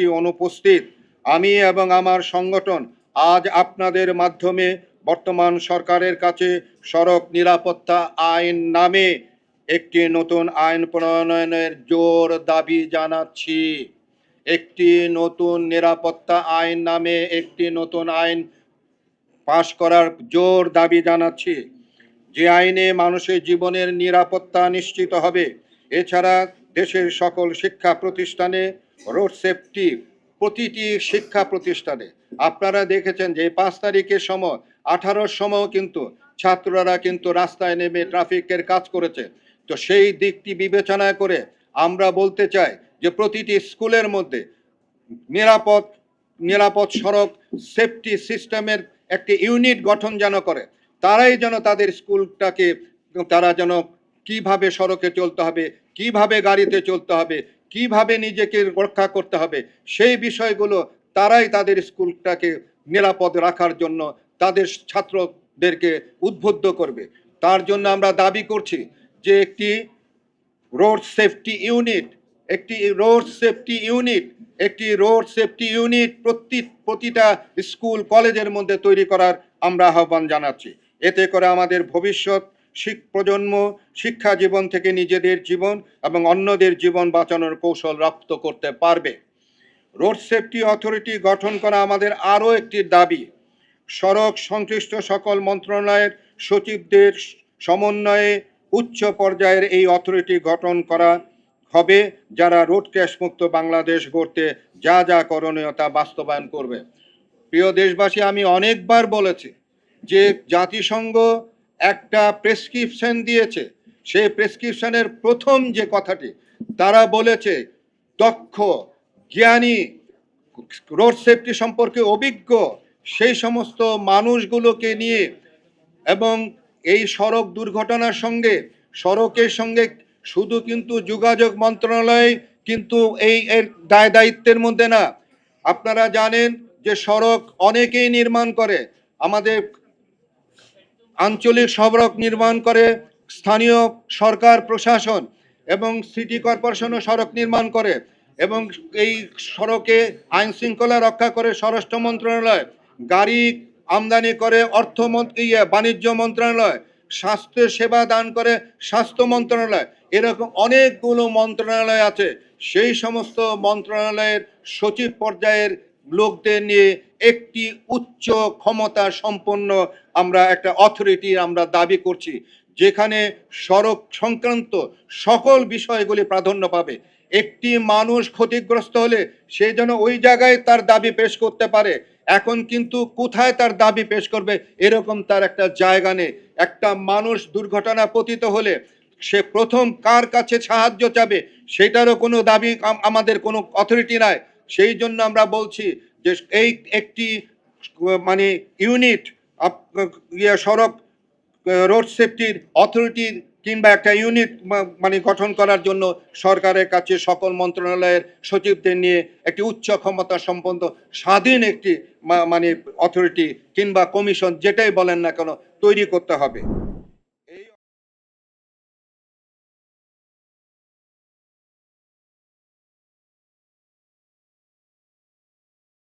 Committee অনুপস্থিত। আমি এবং আমার সংগঠন আজ আপনাদের মাধ্যমে বর্তমান সরকারের কাছে সড়ক নিরাপত্তা আইন নামে একটি নতুন আইন প্রণয়নের জোর দাবি জানাচ্ছি। একটি নতুন নিরাপত্তা আইন নামে একটি নতুন আইন পাশ করার জোর দাবি জানাচ্ছি। যে আইনে মানুষের জীবনের নিরাপত্তা নিশ্চিত হবে, এছাড়া দেশের সকল শিক্ষা প্রতিষ্ঠানে রোড সেফটি প্রতিটি শিক্ষা প্রতিষ্ঠানে। আপনারা দেখেছেন যে পাঁচ তারিখের সময়, আঠারোর সময় কিন্তু ছাত্ররা কিন্তু রাস্তায় নেমে ট্রাফিকের কাজ করেছে। তো সেই দিকটি বিবেচনা করে আমরা বলতে চাই যে প্রতিটি স্কুলের মধ্যে নিরাপদ নিরাপদ সড়ক সেফটি সিস্টেমের একটি ইউনিট গঠন যেন করে। তারাই যেন তাদের স্কুলটাকে, তারা যেন কীভাবে সড়কে চলতে হবে, কীভাবে গাড়িতে চলতে হবে কীভাবে নিজেকে রক্ষা করতে হবে? সেই বিষয়গুলো তারাই তাদের স্কুলটাকে নিরাপদ রাখার জন্য তাদের ছাত্রদেরকে উদ্বুদ্ধ করবে। তার জন্য আমরা দাবি করছি যে একটি রোড সেফটি ইউনিট, একটি রোড সেফটি ইউনিট, একটি রোড সেফটি ইউনিট প্রতি, প্রতিটা স্কুল, কলেজের মধ্যে তৈরি করার আমরা আহ্বান জানাচ্ছি। এতে করে আমাদের ভবিষ্যৎ শিক প্রজন্ম, শিক্ষা জীবন থেকে নিজেদের জীবন এবং অন্যদের জীবন বাঁচানোর কৌশল রপ্ত করতে পারবে। রোড সেফটি অথরিটি গঠন করা আমাদের আরও একটি দাবি। সড়ক সংশ্লিষ্ট সকল মন্ত্রণালয়ের সচিবদের সমন্বয়ে উচ্চ পর্যায়ের এই অথরিটি গঠন করা হবে, যারা রোড ক্র্যাশ মুক্ত বাংলাদেশ গড়তে যা যা করণীয় তা বাস্তবায়ন করবে। প্রিয় দেশবাসী, আমি অনেকবার বলেছি যে জাতিসংঘ একটা প্রেসক্রিপশন দিয়েছে। সেই প্রেসক্রিপশনের প্রথম যে কথাটি, তারা বলেছে, দক্ষ, জ্ঞানী রোড সেফটি সম্পর্কে অভিজ্ঞ, সেই সমস্ত মানুষগুলোকে নিয়ে এবং এই সড়ক দুর্ঘটনার সঙ্গে, সড়কের সঙ্গে শুধু কিন্তু যোগাযোগ মন্ত্রণালয় কিন্তু এই এর দায় দায়িত্বের মধ্যে না। আপনারা জানেন যে সড়ক অনেকেই নির্মাণ করে। আমাদের আঞ্চলিক সড়ক নির্মাণ করে স্থানীয় সরকার প্রশাসন এবং সিটি কর্পোরেশনও সড়ক নির্মাণ করে এবং এই সড়কে আইন শৃঙ্খলা রক্ষা করে স্বরাষ্ট্র মন্ত্রণালয় গাড়ি আমদানি করে অর্থমন্ত্রী ইয়ে, বাণিজ্য মন্ত্রণালয় স্বাস্থ্য সেবা দান করে স্বাস্থ্য মন্ত্রণালয় এরকম অনেকগুলো মন্ত্রণালয় আছে। সেই সমস্ত মন্ত্রণালয়ের সচিব পর্যায়ের লোকদের নিয়ে একটি উচ্চ ক্ষমতা সম্পন্ন আমরা একটা অথরিটি আমরা দাবি করছি, যেখানে সড়ক সংক্রান্ত সকল বিষয়গুলি প্রাধান্য পাবে। একটি মানুষ ক্ষতিগ্রস্ত হলে সে যেন ওই জায়গায় তার দাবি পেশ করতে পারে। এখন কিন্তু কোথায় তার দাবি পেশ করবে এরকম তার একটা জায়গা নেই। একটা মানুষ দুর্ঘটনা পতিত হলে সে প্রথম কার কাছে সাহায্য চাবে সেটারও কোনো দাবি আমাদের কোনো অথরিটি নাই। সেই জন্য আমরা বলছি যে এই একটি মানে ইউনিট ইয়ে সড়ক রোড সেফটির অথরিটির কিংবা একটা ইউনিট মানে গঠন করার জন্য সরকারের কাছে সকল মন্ত্রণালয়ের সচিবদের নিয়ে একটি উচ্চ ক্ষমতা সম্পন্ন স্বাধীন একটি মানে অথরিটি কিংবা কমিশন যেটাই বলেন না কেন তৈরি করতে হবে।